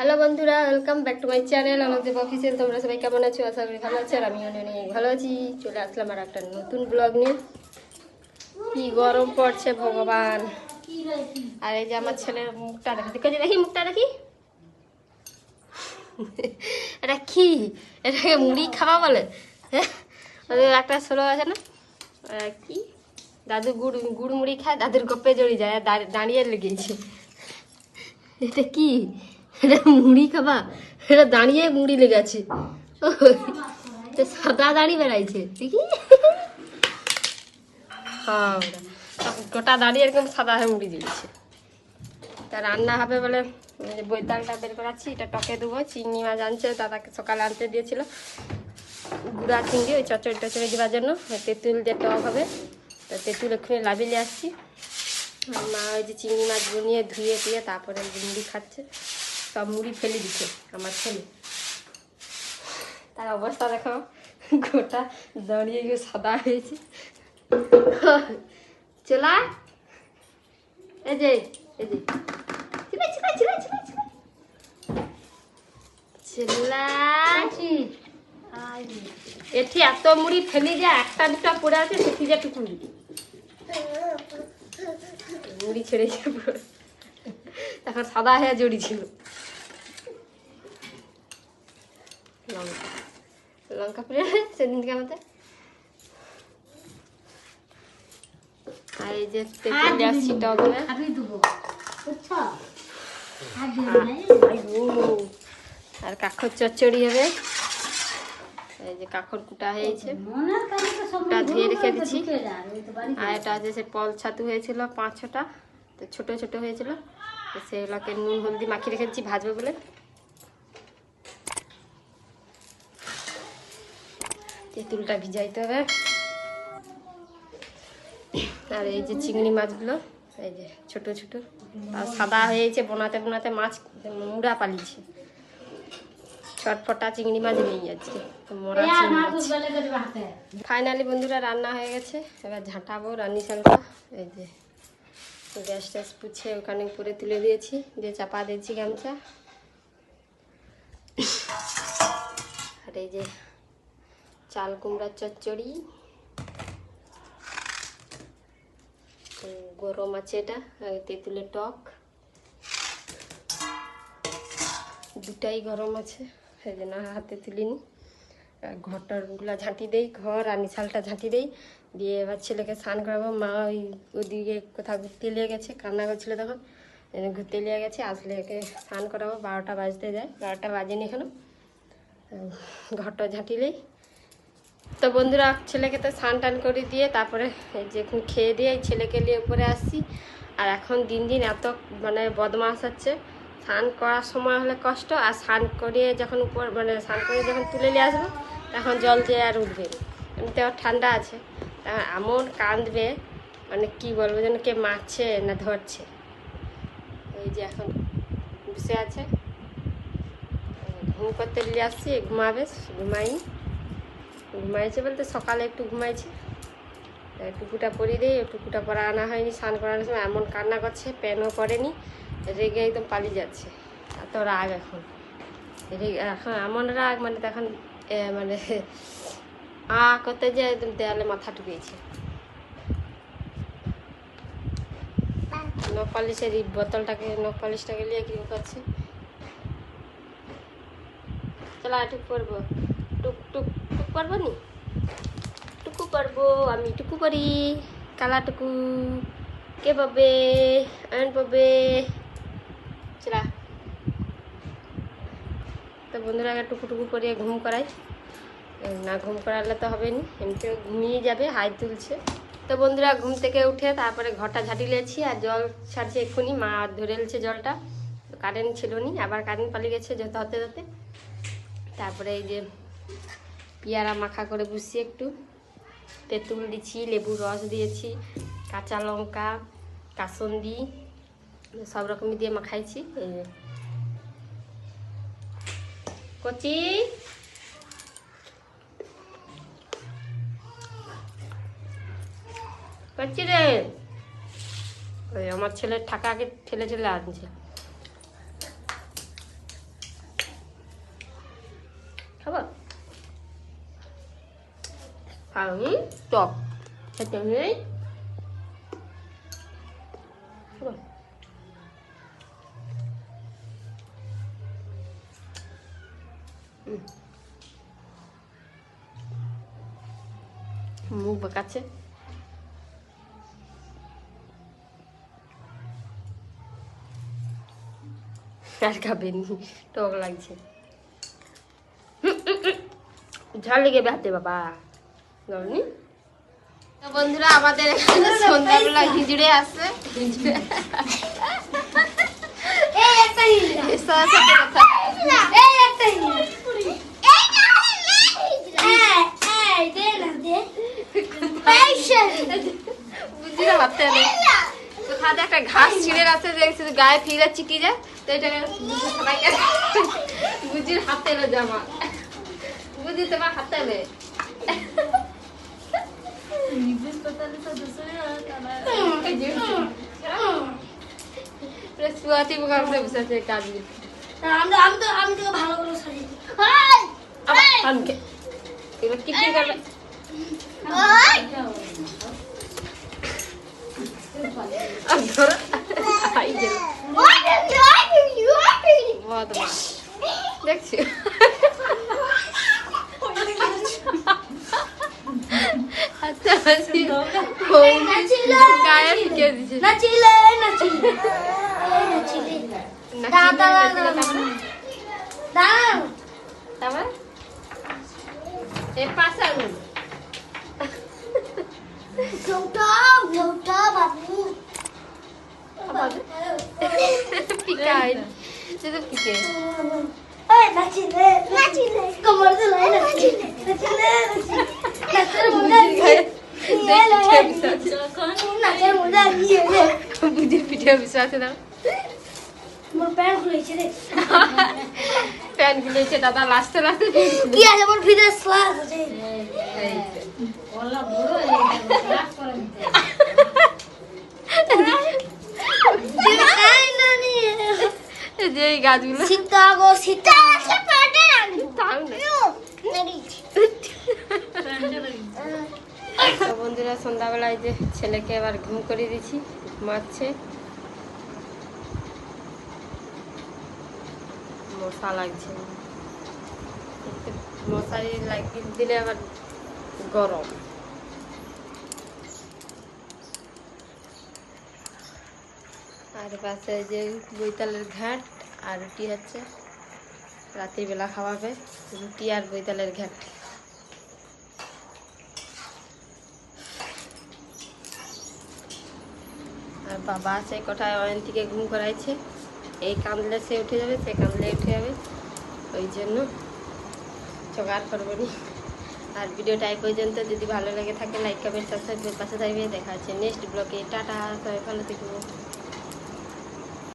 Hello বন্ধুরা welcome back to my channel আমাদের official তোমরা সবাই কেমন আছো? আশা করি ভালো আছো, আর আমি অনেক ভালো আছি। চলে আসলাম আর একটা নতুন ব্লগ নিয়ে। কি গরম পড়ছে ভগবান। আর এই যে আমার ছেলের মুখটা দেখো দেখো মুখটা, দেখি। এটা কি? এটাকে মুড়ি খাওয়া বলে। হ্যাঁ একটা ষোলো আছে না? কি? দাদু গুড় গুড় মুড়ি খায়, দাদুর গপ্পে জড়িয়ে যায় দাঁড়িয়ে লেগেছে। এটা কি? এটা মুড়ি খাবা? এটা দাঁড়িয়ে মুড়ি লেগেছে। সাদা দাড়ি বেড়াইছে, দেখি। হ্যাঁ গোটা দাঁড়িয়ে একদম সাদা হয়ে মুড়ি দিয়েছে। তা রান্না হবে বলে বৈতালটা বের করাচ্ছি, এটা টকে দেবো, চিংড়ি মাছ আনছে, দাদাকে সকালে আনতে দিয়েছিল। গুঁড়া চিংড়ি, ওই চচড়ি টচড়ি দেওয়ার জন্য। তেঁতুল দিয়ে টক হবে। তো তেঁতুল এক্ষুনি লাভিয়ে আসছি। মা ওই যে চিংড়ি মাছ নিয়ে ধুয়ে টুয়ে তারপরে মুড়ি খাচ্ছে। সব মুড়ি ফেলে দিচ্ছে আমার ছেলে। তার অবস্থা দেখো, গোটা দাঁড়িয়ে গিয়ে সাদা হয়েছে। চলা এই যে এই যে। এটি এত মুড়ি ফেলি যে একটা দুটা পড়ে আছে, সেটি যে টুকুনি মুড়ি। ছেড়েছে পুরো তখন সাদা হয়ে জড়ি ছিল লঙ্কা পড়ে সেদিন থেকে আমাদের আর এই যে আসছি টক হবে আর কাখর চচ্চড়ি হবে এই যে কাখর কুটা হয়েছে কুটা ধুয়ে রেখে দিচ্ছি আর এটা আছে সে পল ছাতু হয়েছিল পাঁচ ছটা। তো ছোট ছোট হয়েছিল। তো সেগুলোকে নুন হলদি মাখিয়ে রেখেছি ভাজবে বলে। তেঁতুলটা ভিজাইতে হবে। আর এই যে চিংড়ি মাছগুলো এই যে ছোট ছোট আর সাদা হয়েছে বোনাতে বোনাতে মাছ মুড়া পালিয়েছে। ছটফটা চিংড়ি মাছ নেই আজকে মোরা ফাইনালি বন্ধুরা রান্না হয়ে গেছে এবার ঝাঁটাবো রান্নি শালটা এই যে গ্যাস ট্যাস পুছে ওখানে উপরে তুলে দিয়েছি দিয়ে চাপা দিয়েছি গামছা। আর এই যে চাল কুমড়ার চচ্চড়ি গরম আছে এটা তেঁতুলের টক। দুটাই গরম আছে সেই জন্য হাতে তুলিনি। ঘরটারগুলো ঝাঁটি দেই ঘর আর নিশালটা ঝাঁটি দেই। দিয়ে এবার ছেলেকে স্নান করাবো। মা ওই ওদিকে কোথাও ঘুরতে নিয়ে গেছে কান্না করছিল তখন। ঘুরতে নিয়ে গেছে আসলে একে স্নান করাবো। বারোটা বাজতে যায় বারোটা বাজেনি এখনও। উম, ঘরটা ঝাঁটিলেই তো বন্ধুরা, ছেলেকে তো স্নান টান করে দিয়ে তারপরে এই যে খেয়ে দিয়ে ছেলেকে নিয়ে উপরে আসছি। আর এখন দিন দিন এত মানে বদমাস হচ্ছে। স্নান করার সময় হলে কষ্ট, আর স্নান করিয়ে যখন উপর মানে স্নান করে যখন তুলে নিয়ে আসব, তখন জল দিয়ে আর উঠবে এমনিতে ওর ঠান্ডা আছে। তা এমন কাঁদবে মানে কি বলব যেন কে মারছে না ধরছে। এই যে এখন বসে আছে। ঘুম করতে নিয়ে আসছি, ঘুমাবে ঘুমাই ঘুমাইছে বলতে সকালে একটু ঘুমাইছে। টুকুটা পরিয়ে দিই টুকুটা পরা আনা হয়নি, স্নান করানোর সময় এমন কান্না করছে প্যানও করেনি রেগে একদম পালিয়ে যাচ্ছে। এত রাগ এখন। এখন এমন রাগ মানে তখন মানে আ করতে যে একদম দেয়ালে মাথা ঠুকিয়েছে নখ পালিশের এই বোতলটাকে, নখ পালিশটাকে নিয়ে কি করছে? চলো টুক করব টুক টুক টুক করব নি? টুকু করব আমি টুকু করি কালা টুকু কে পাবে? আন পাবে। চলা। তো বন্ধুরা, আগে টুকু টুকু করে ঘুম করাই। না ঘুম করালে তো হবে নি, এমনিতেও ঘুমিয়ে যাবে, হাই তুলছে। তো বন্ধুরা, ঘুম থেকে উঠে তারপরে ঘরটা ঝাঁটি লেছি আর জল ছাড়ছে এক্ষুনি। মা ধরে এলছে জলটা কারেন্ট ছিল নি, আবার কারেন্ট পালিয়ে গেছে যত হতে হতে। তারপরে এই যে পেয়ারা মাখা করে বুঝছি একটু। তেঁতুল দিচ্ছি লেবুর রস দিয়েছি, কাঁচা লঙ্কা, কাসন্দি, সব রকমই দিয়ে মাখাইছি, এই যে। কচি! কচি রে! ওই আমার ছেলের ঠাকাকে ঠেলে ঠেলে আনছে। খাব? আমি টক। খেতে নেই। মুখ বাঁকাচ্ছে। টক লাগছে। ঝাল লেগে বাবা। গরনি তো বন্ধুরা আমাদের এখানে সন্ধ্যাবেলা হিজড়ে বুঝি না হাতে কোথাতে একটা ঘাস ছিঁড়ে আছে যে শুধু গায়ে ফিরে চিকি যায় তো এটাকে বুঝি সবাই বুঝির হাতে জামা বুঝি তোমার হাতে সুয়াতি মধ্যে বসে আছে কাজ আমি আমি তো আমি তোকে ভালো করে সাজিয়ে দিই কি কি করবে হাই আর ধরো আই গেল ওই ওই ওই বহুত মাছ দেখছি আচ্ছা হাসি নাচিলে গায়ে ফিকে দিছে নাচিলে নাচিলে নাচিলে দাদা দাদা তারপর এর পাশে আগুন ঘোটা ঘোটা বাবু পিকাই শুধু পিকে এই নাচিলে নাচিলে কমর দিলে নাচিলে নাচিলে নাচের মজা নিয়ে নাচের মজা নিয়ে রে বুঝির পিঠে বিশ্বাস দাও মোর প্যান্ট খুলেছে রে প্যান গুলেছে দাদা লাস্টে লাস্টে কি আছে মোর ফিরে স্লাস আছে আই নানি যে এই গাছগুলো সীতা গো সীতা আছে প্যান্টে রাখি তাও না নানি তো বন্ধুরা সন্ধ্যাবেলায় যে ছেলেকে আবার ঘুম করে দিয়েছি, ঘুমাচ্ছে। মশা লাগছে। মশারি লাগিয়ে দিলে আবার গরম। আর পাশে যে বৈতালের ঘাট আর রুটি হচ্ছে। রাতের বেলা খাওয়াবে। রুটি আর বৈতালের ঘাট আর বাবা আছে কোথায় অয়ন থেকে ঘুম করাইছে। এই কাঁদলে সে উঠে যাবে, সে কাঁদলে উঠে যাবে। ওই জন্য জোগাড় করব নি। আর ভিডিওটা এই পর্যন্ত। যদি ভালো লেগে থাকে লাইক কমেন্ট সাবস্ক্রাইব পাশে থাকবে। দেখা হচ্ছে নেক্সট ব্লগে টাটা, সবাই ভালো থেকো।